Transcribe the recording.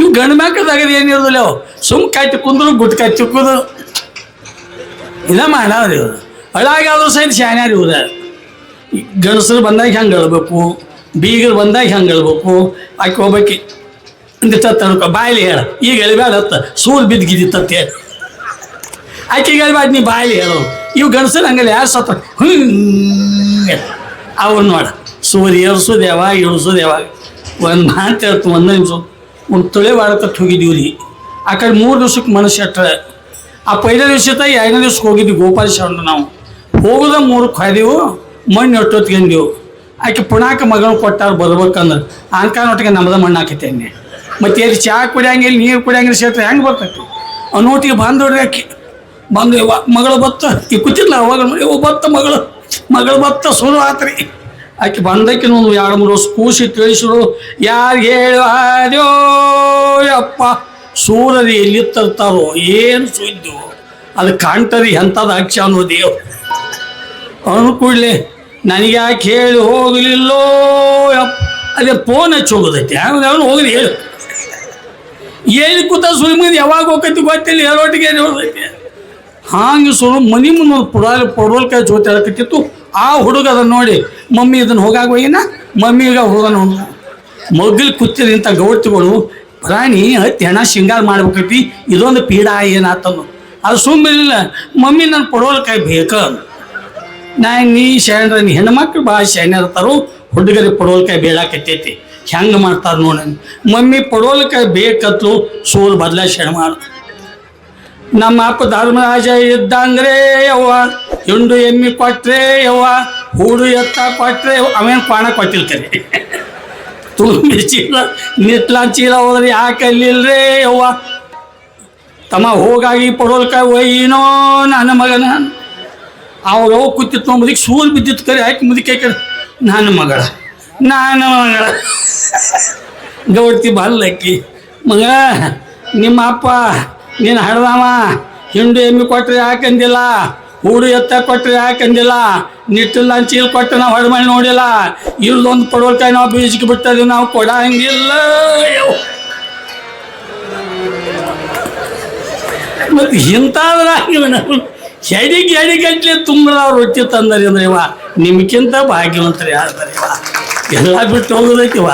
ಇವು ಗಂಡು ಮ್ಯಾಕದಾಗ ಏನಿರೋದಿಲ್ಲ ಅವು? ಸುಮ್ ಕಟ್ಟಿ ಕುಂದ್ರು ಗುಟ್ ಕಟ್ಟಿ ಇಲ್ಲ ಇದ ಮಾಡವ್ರಿ ಇವ್ರು. ಹಳಾಗಾದ್ರು ಸಹಿತ ಶಾನ್ಯಾರ ಇವ್ರ. ಗಂಡಸರು ಬಂದಾಗ ಹೆಂಗೆ ಹೇಳ್ಬೇಕು? ಬೀಗರು ಬಂದಾಗ ಹೆಂಗೆ ಹೇಳ್ಬೇಕು? ಆಕೆ ಹೋಗ್ಬೇಕಿ ಅಂದಿತ್ತ ತಡ್ಕೊ ಬಾಯಲ್ಲಿ ಹೇಳ. ಈಗ ಎಳಿಬೇಡ ಅತ್ತ. ಸೂರ್ ಬಿದ್ದು ಗಿದ್ದಿತ್ತ ಹೇಳಿ ಆಕೆಗೆ ಹೇಳ್ಬೇಡ ನೀ ಬಾಯಲ್ಲಿ ಹೇಳು. ಇವು ಗಂಡಸರು ಹಂಗಲ್ಲ, ಯಾರು ಸತ್ತ ಹ್ಞೂ ಅವ್ರು ನೋಡ. ಸೂರ್ಯ ಏರ್ಸೋದು ಯಾವಾಗ ಇಳಿಸೋದು ಯಾವಾಗ ಒಂದು ಮಾತು ಹೇಳ್ತು, ಒಂದು ನಿಮಿಷ ಒಂದು ತೊಳೆ ವಾರಕ್ಕೆ ಹೋಗಿದ್ದೀವಿ ರೀ ಆ ಕಡೆ ಮೂರು ದಿವ್ಸಕ್ಕೆ ಮನಸ್ಸು ಎಟ್ರೆ. ಆ ಪೈಲೆ ದಿವಸ ಎರಡನೇ ದಿವ್ಸಕ್ಕೆ ಹೋಗಿದ್ವಿ ಗೋಪಾಲ ಶರಣ ನಾವು. ಹೋಗೋದ ಮೂರು ಕಾಯ್ದೆವು, ಮಣ್ಣು ಎಟ್ಟೊತ್ಕೊಂಡೆವು ಆಕೆ ಪುಣಾಕ ಮಗನ ಕೊಟ್ಟಾರು ಬರ್ಬೇಕಂದ್ರೆ. ಒಟ್ಟಿಗೆ ನಮ್ಮದ ಮಣ್ಣು ಹಾಕೈತೇನೆ ಮತ್ತೆ ಎಲ್ಲಿ ಚಹಾ ಕುಡಿಯಂಗಿಲ್ಲ ನೀರು ಕುಡಿಯಂಗಿಲ್ಲ ಸೇರ್ತ ಹೆಂಗೆ ಬರ್ತೈತಿ? ಅನ್ನೋಟಿಗೆ ಬಂದು ನೋಡ್ರಿ ಆಕೆ. ಬಂದು ಮಗಳು ಬತ್ತ. ಈ ಕೂತಿಲ್ಲ ಅವಾಗ ಬತ್ತ ಮಗಳು. ಮಗಳು ಬತ್ತ ಸುರು ಆತ್ರಿ. ಆಕೆ ಬಂದಕ್ಕೆ ಒಂದು ಎರಡು ಮೂರು ವರ್ಷ ಕೂಸಿ ತಿಳಿಸಿರು ಯಾರು ಹೇಳೋ ಯಪ್ಪ, ಸೂರರಿ ಎಲ್ಲಿ ತರ್ತಾರೋ ಏನು ಸುದ್ದು ಅದು ಕಾಣ್ತರಿ ಎಂಥದ್ದು ಅಕ್ಷ ಅನ್ನೋದೇವ್ ಅವನು ಕೂಡಲೇ, ನನಗೆ ಯಾಕೆ ಹೇಳಿ ಹೋಗಲಿಲ್ಲೋ ಅದೇ ಫೋನ್ ಹಚ್ಚಿ ಹೋಗೋದೈತೆ ಅವನು ಹೋಗಲಿ ಹೇಳು. ಏನು ಕೂತ ಸುಮ್ಮನೆ ಯಾವಾಗ ಹೋಗೈತಿ ಗೊತ್ತಿಲ್ಲ, ಹೇಳೋಟಿಗೆ ಹೋಗೈತೆ ಹಾಂಗೆ ಸುರು ಮನಿ ಮುಂದೆ ಪುಡಾಲ ಪಡವಲ್ಕಾಯಿ ಜೊತೆ ಹೇಳಕ್ಕಿತ್ತು ಆ ಹುಡುಗ ಅದನ್ನ ನೋಡಿ, ಮಮ್ಮಿ ಇದನ್ನು ಹೋಗಾಗ ಹೋಗಿನ ಮಮ್ಮಿಗ ಹೋಗೋಣ ಮಗ್ಗಲ್ ಕುತ್ತಿದ ಇಂಥ ಗೌಡ್ತಿಗಳು ಪ್ರಾಣಿ ಹತ್ತಿ ಹೆಣ ಶೃಂಗಾರ ಮಾಡ್ಬೇಕೈತಿ, ಇದೊಂದು ಪೀಡಾ ಏನಾತಂದು ಅದು ಸುಮ್ಮನಿಲ್ಲ ಮಮ್ಮಿ ನನ್ನ ಪಡೋಲ್ಕಾಯಿ ಬೇಕು ನಾ ನೀ ಶಾಣ್ರ ನೀ ಹೆಣ್ಮಕ್ಳು ಭಾಳ ಶಾಣ್ಯ ಇರ್ತಾರೋ ಹುಡುಗರಿಗೆ ಪಡವಲ್ಕಾಯಿ ಬೇಡಾಕತ್ತೈತಿ, ಹೆಂಗೆ ಮಾಡ್ತಾರೆ ನೋಡಿ. ಮಮ್ಮಿ ಪಡವಲ್ಕಾಯಿ ಬೇಕತ್ತು ಸೋಲ್ ಬದಲಾಯಿಸಿ ಶರಣ ಮಾಡ. ನಮ್ಮ ಅಪ್ಪ ಧರ್ಮರಾಜ ಇದ್ದಂದ್ರೆ ಯವ್ವ, ಹಿಂಡು ಎಮ್ಮಿ ಕೊಟ್ರೆ ಯವ್ವ, ಹೂಡು ಎತ್ತ ಕೊಟ್ರೆ ಅವೇನು ಪಾಣ ಕೊಟ್ಟಿರ್ತಾರೆ ತುಂಬಿ ಚೀಲ ನಿಟ್ಲ ಚೀಲ ಹೋದ್ರೆ ಯಾಕೆ ಅಲ್ಲಿಲ್ರೇ ಯವ್ವ? ತಮ್ಮ ಹೋಗಾಗಿ ಪಡೋಲ್ಕ ಒಯ್ಯಿನೋ ನನ್ನ ಮಗನ. ಅವ್ರವ್ ಅವು ಕೂತಿತ್ತು ಮುದಿಗೆ ಸೂಲ್ ಬಿದ್ದಿತ್ತು ಕರೆ ಹಾಕಿ ಮುದಿಕೆ ಕರೆ, ನನ್ನ ಮಗಳ ನನ್ನ ಮಗಳ. ಗೌಡ್ತಿ ಬಲ್ಲಕ್ಕಿ ಮಗ, ನಿಮ್ಮ ಅಪ್ಪ ನೀನು ಹಡ್ದಾಮ ಹಿಂಡು ಎಮ್ಮಿ ಕೊಟ್ರೆ ಯಾಕಂದಿಲ್ಲ? ಊರು ಎತ್ತ ಕೊಟ್ರೆ ಯಾಕಂದಿಲ್ಲ? ನಿಟ್ಟಿಲ್ಲ ಚೀಲ್ ಕೊಟ್ಟರೆ ನಾವು ಹೊಡೆಮಳಿ ನೋಡಿಲ್ಲ. ಇಲ್ಲೊಂದು ಪಡವಲ್ಕಾಯಿ ನಾವು ಬೀಜಕ್ಕೆ ಬಿಟ್ಟದ್ವಿ ನಾವು ಕೊಡಂಗಿಲ್ಲ. ಮತ್ತು ಮತ್ತೆ ಇಂಥದ್ರ ಎಡಿಗೆ ತುಂಬಿದ ಅವ್ರು ರೊಟ್ಟಿ ತಂದರಿ ಅಂದ್ರೆ ಇವ. ನಿಮ್ಗಿಂತ ಭಾಗ್ಯವಂತರಿ ಆದ್ರೆ ಇವ? ಎಲ್ಲ ಬಿಟ್ಟು ಹೋಗೋದೈತಿವ